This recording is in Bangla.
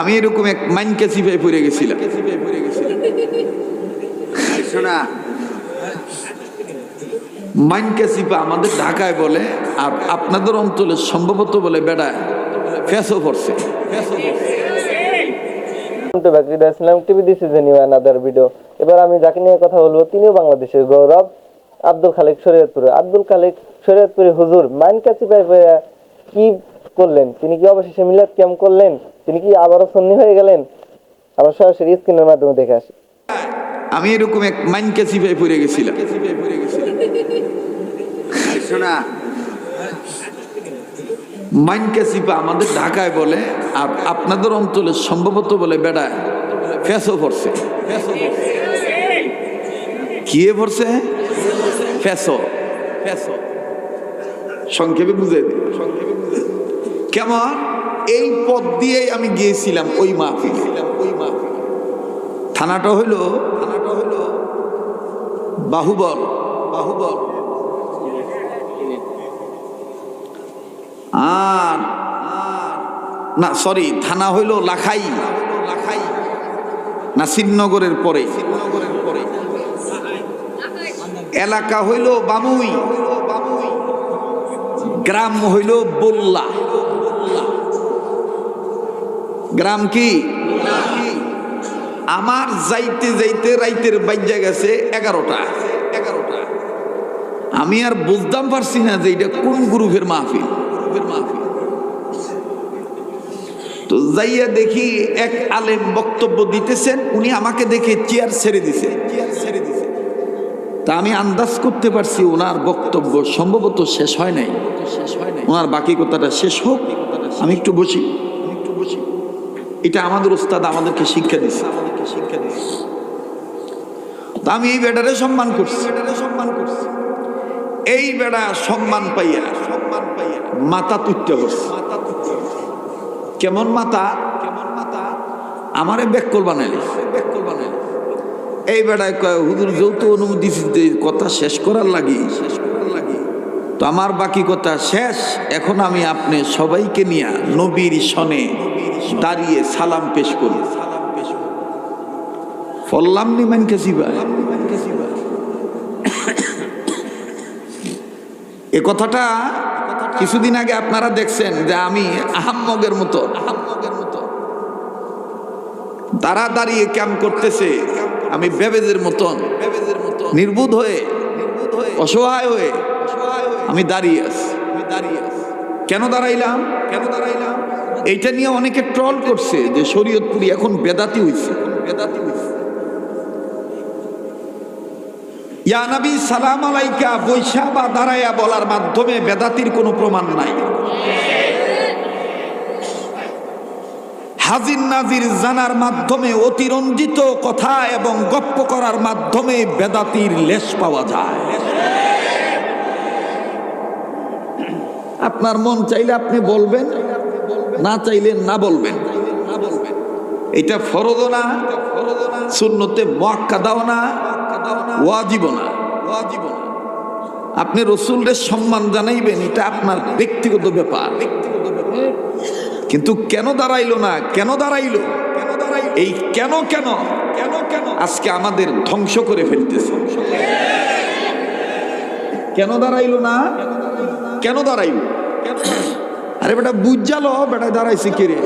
আমি এরকম এক মাইনকে চিপাই পড়ে গেছিলাম। চিপা আমাদের ঢাকায় বলে, আর আপনাদের অঞ্চলে সম্ভবত বলে বেড়া ফেসও পড়ছে। টু বাকরিদা ইসলাম টিভি ভিডিও এবার আমি যাকে নিয়ে কথা বলব, তিনিও বাংলাদেশের গৌরব, আব্দুল খালেক শরীয়তপুরে আব্দুল খালেক শরীয়তপুরে হুজুর মাইন কাছি পাই কি করলেন? তিনি কি অবশেষে মিলাদ ক্যাম্প করলেন? তিনি কি আবারও সন্নি হয়ে গেলেন? আমরা সরাসরি স্ক্রিনের মাধ্যমে দেখে আসি। আমি এরকম এক মাইনকে চিপাই পড়ে গেছিলাম। শোনা চিপা আমাদের ঢাকায় বলে আপনাদের অঞ্চলে সম্ভবত বলে বেড়া ফেসও পড়ছে। কি পড়ছে? ফেসো সংক্ষেপে বুঝে দিই। সংক্ষেপে। কেমন? এই পথ দিয়েই আমি গিয়েছিলাম ওই মাহফিল। ওই মাহফিল থানাটা হইল থানাটা হইল বাহুবল বাহুবল। আর না সরি থানা হইল লাখাই। লাখাই না শ্রীনগরের পরে। শ্রীনগরের পরে এলাকা হইল বামুই। গ্রাম হইল বল্লা। গ্রাম কি? আমার যাইতে যাইতে রাইতের বাইজা গেছে এগারোটা। এগারোটা। আমি আর বুঝতাম পারছি না যে এটা কোন গ্রুপের মাহফিল। গ্রুপের মাহফিল তো যাইয়া দেখি এক আলেম বক্তব্য দিতেছেন, উনি আমাকে দেখে চেয়ার ছেড়ে দিছে। চেয়ার ছেড়ে দিছে তা আমি আন্দাজ করতে পারছি ওনার বক্তব্য সম্ভবত শেষ হয় নাই। শেষ হয় নাই ওনার বাকি কথাটা শেষ হোক আমি একটু বসি আমি একটু বসি। এটা আমাদের ওস্তাদ আমাদেরকে শিক্ষা দিচ্ছে আমাদেরকে শিক্ষা দিচ্ছে আমি এই বেটারে সম্মান করছি। সম্মান করছি এই বেড়া সম্মান পাইয়া সম্মান পাইয়া মাথা তুটতে বসছে মাথা কেমন মাথা? কেমন মাথা আমারে বেকল বানাইলে। বেকল বানাইলে এই বেড়ায় কয়, হুজুর যৌথ অনুমতি কথা শেষ করার লাগি শেষ করার লাগি। তো আমার বাকি কথা শেষ। এখন আমি আপনি সবাইকে নিয়ে নবীর সনে দাঁড়িয়ে সালাম পেশ করি ফল্লাম নিমান কেসিবা এ কথাটা কিছুদিন আগে আপনারা দেখছেন যে আমি আহাম্মগের মতো। আহাম্মগের মতো তারা দাঁড়িয়ে ক্যাম্প করতেছে, আমি বেবেদের মতন। বেবেদের মতো নির্বুধ হয়ে, অসহায় হয়ে আমি দাঁড়িয়ে আছি। আমি দাঁড়িয়ে আছি কেন দাঁড়াইলাম কেন দাঁড়াইলাম? এইটা নিয়ে অনেকে ট্রল করছে যে শরীয়তপুরি এখন বেদাতি হইছে। বেদাতি হইছে ইয়া নবী, সালাম বৈশা বা দাঁড়াইয়া বলার মাধ্যমে বেদাতির কোনো প্রমাণ নাই। হাজির নাজির জানার মাধ্যমে অতিরঞ্জিত কথা এবং গপ্প করার মাধ্যমে বেদাতির লেশ পাওয়া যায়। আপনার মন চাইলে আপনি বলবেন। না চাইলে না বলবেন। এটা ফরদও না শূন্যতে মক্কাদাও না ওয়াজিব না। ওয়াজিব না আপনি রসুলের সম্মান জানাইবেন, এটা আপনার ব্যক্তিগত ব্যাপার। ব্যক্তিগত কিন্তু কেন দাঁড়াইলো না, কেন দাঁড়াইলো? কেন দাঁড়াইলো এই কেন কেন? কেন কেন আজকে আমাদের ধ্বংস করে ফেলতেছে। কেন দাঁড়াইলো না? কেন দাঁড়াইল দাঁড়াইলো? আরে বেটা বুঝ জালো বেটা দাঁড়াইছে দাঁড়াইছি রে?